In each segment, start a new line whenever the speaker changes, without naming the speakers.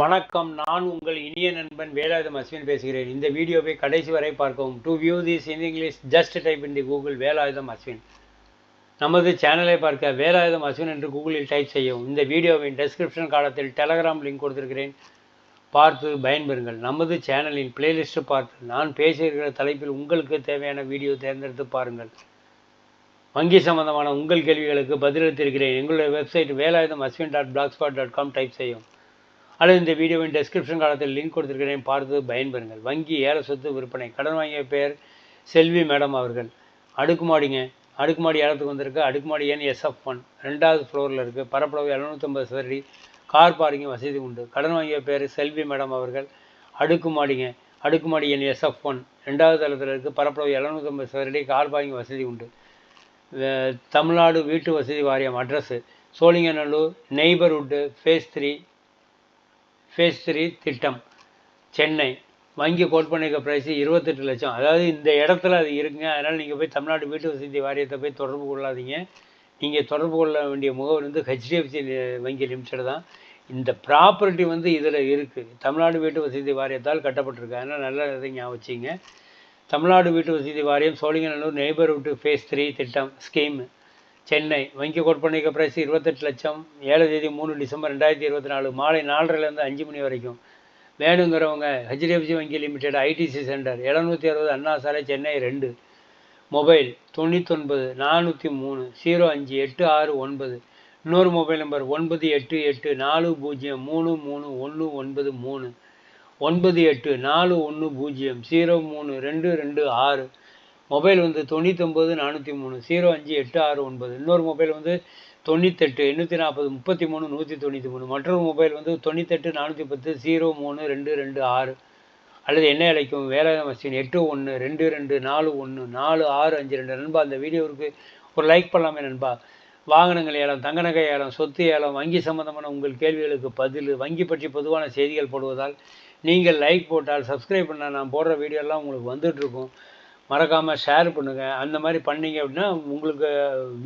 வணக்கம். நான் உங்கள் இனிய நண்பன் வேலாயுதம் அஸ்வின் பேசுகிறேன். இந்த வீடியோவை கடைசி வரை பார்க்கவும். To view this in English just type in the Google Velayutham Ashwin. நமது சேனலை பார்க்க வேலாயுதம் அஸ்வின் என்று கூகுளில் டைப் செய்யவும். இந்த வீடியோவின் டெஸ்கிரிப்ஷன் காலத்தில் டெலகிராம் லிங்க் கொடுத்திருக்கிறேன். பார்த்து பயன்பெறுங்கள். நமது சேனலின் பிளேலிஸ்ட்டு பார்த்து நான் பேசியிருக்கிற தலைப்பில் உங்களுக்கு தேவையான வீடியோ தேர்ந்தெடுத்து பாருங்கள். வங்கி சம்பந்தமான உங்கள் கேள்விகளுக்கு பதிலளித்திருக்கிறேன். எங்களுடைய website Velayutham Ashwin dot blogspot dot com type செய்யும் அல்லது இந்த வீடியோவின் டெஸ்கிரிப்ஷன் காலத்தில் லிங்க் கொடுத்துருக்கிறேன். பார்த்து பயன்பெறுங்கள். வங்கி ஏழை சொத்து விற்பனை. கடன் வாங்கிய பெயர் செல்வி மேடம் அவர்கள். அடுக்குமாடிங்க. அடுக்குமாடி ஏலத்துக்கு வந்திருக்கு. அடுக்குமாடி என் எஸ்எஃப் ஒன் ரெண்டாவது ஃப்ளோரில் இருக்குது பரப்பளவு எழுநூற்றம்பது சதுரடி கார் பார்க்கிங் வசதி உண்டு. கடன் வாங்கிய பேர் செல்வி மேடம் அவர்கள். அடுக்குமாடிங்க. அடுக்குமாடி என் எஸ்எஃப் ஒன் ரெண்டாவது தளத்தில் இருக்குது பரப்பளவு எழுநூற்றம்பது சதுரடி கார் பார்க்கிங் வசதி உண்டு. தமிழ்நாடு வீட்டு வசதி வாரியம் address Sholinganallur neighbourhood phase three phase three திட்டம். சென்னை. வங்கி கோட் பண்ணிக்க இருபத்தெட்டு லட்சம். அதாவது இந்த இடத்துல அது இருக்குங்க. அதனால் நீங்கள் போய் தமிழ்நாடு வீட்டு வசதி வாரியத்தை போய் தொடர்பு கொள்ளாதீங்க. நீங்கள் தொடர்பு கொள்ள வேண்டிய முகவர் வந்து ஹெச்டிஎஃப்சி வங்கி லிமிடெட் தான். இந்த ப்ராப்பர்ட்டி வந்து இதில் இருக்குது தமிழ்நாடு வீட்டு வசதி வாரியத்தால் கட்டப்பட்டிருக்கு. அதனால் நல்ல இதை ஞாபகம் வச்சுங்க. தமிழ்நாடு வீட்டு வசதி வாரியம் சோழிங்கநல்லூர் நெய்பர்ஹுட் ஃபேஸ் த்ரீ திட்டம் ஸ்கீம் சென்னை வங்கி கோட் பிரைஸ் இருபத்தெட்டு லட்சம் ஏழு தேதி மூணு டிசம்பர் ரெண்டாயிரத்தி இருபத்தி நாலு மாலை நாலரைலேருந்து அஞ்சு மணி வரைக்கும். வேணுங்கிறவங்க ஹெச்டிஎஃப்சி வங்கி லிமிடெட் ஐடிசி சென்டர் எழுநூற்றி அறுபது அண்ணா சாலை சென்னை ரெண்டு. மொபைல் தொண்ணூத்தொன்பது நானூற்றி மூணு ஜீரோ அஞ்சு எட்டு ஆறு ஒன்பது. இன்னொரு மொபைல் நம்பர் ஒன்பது எட்டு எட்டு நாலு பூஜ்ஜியம் மூணு மூணு ஒன்று ஒன்பது மூணு. ஒன்பது எட்டு நாலு ஒன்று பூஜ்ஜியம் ஜீரோ மூணு ரெண்டு ரெண்டு ஆறு. மொபைல் வந்து தொண்ணூத்தொம்பது நானூற்றி மூணு ஜீரோ அஞ்சு எட்டு ஆறு ஒன்பது. இன்னொரு மொபைல் வந்து தொண்ணூத்தெட்டு எண்ணூற்றி நாற்பது முப்பத்தி மூணு நூற்றி தொண்ணூற்றி மூணு மற்றொரு மொபைல் வந்து தொண்ணூத்தெட்டு நானூற்றி பத்து ஜீரோ மூணு ரெண்டு ரெண்டு ஆறு. அல்லது என்ன அழைக்கும் வேலை மசின் எட்டு ஒன்று ரெண்டு ரெண்டு நாலு ஒன்று நாலு ஆறு அஞ்சு ரெண்டு. நண்பா அந்த வீடியோவுக்கு ஒரு லைக் பண்ணலாமே நண்பா. வாகனங்கள் ஏலம் தங்க நகை ஏலம் சொத்து ஏலம் வங்கி சம்பந்தமான உங்கள் கேள்விகளுக்கு பதில் வங்கி பற்றி பொதுவான செய்திகள் போடுவதால் நீங்கள் லைக் போட்டால் சப்ஸ்கிரைப் பண்ணால் நான் போடுற வீடியோலாம் உங்களுக்கு வந்துட்டுருக்கும் மறக்காமல் ஷேர் பண்ணுங்கள் அந்த மாதிரி பண்ணீங்க அப்படின்னா உங்களுக்கு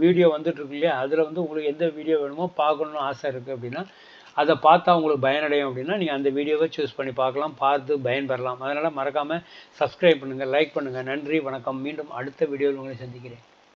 வீடியோ வந்துட்டுருக்கு இல்லையா? அதில் வந்து உங்களுக்கு எந்த வீடியோ வேணுமோ பார்க்கணுன்னு ஆசை இருக்குது அப்படின்னா அதை பார்த்தா உங்களுக்கு பயனடையும் அப்படின்னா நீங்கள் அந்த வீடியோவை சூஸ் பண்ணி பார்க்கலாம். பார்த்து பயன்பெறலாம். அதனால் மறக்காமல் சப்ஸ்கிரைப் பண்ணுங்கள் லைக் பண்ணுங்கள் நன்றி வணக்கம். மீண்டும் அடுத்த வீடியோவில் உங்களை சந்திக்கிறேன்.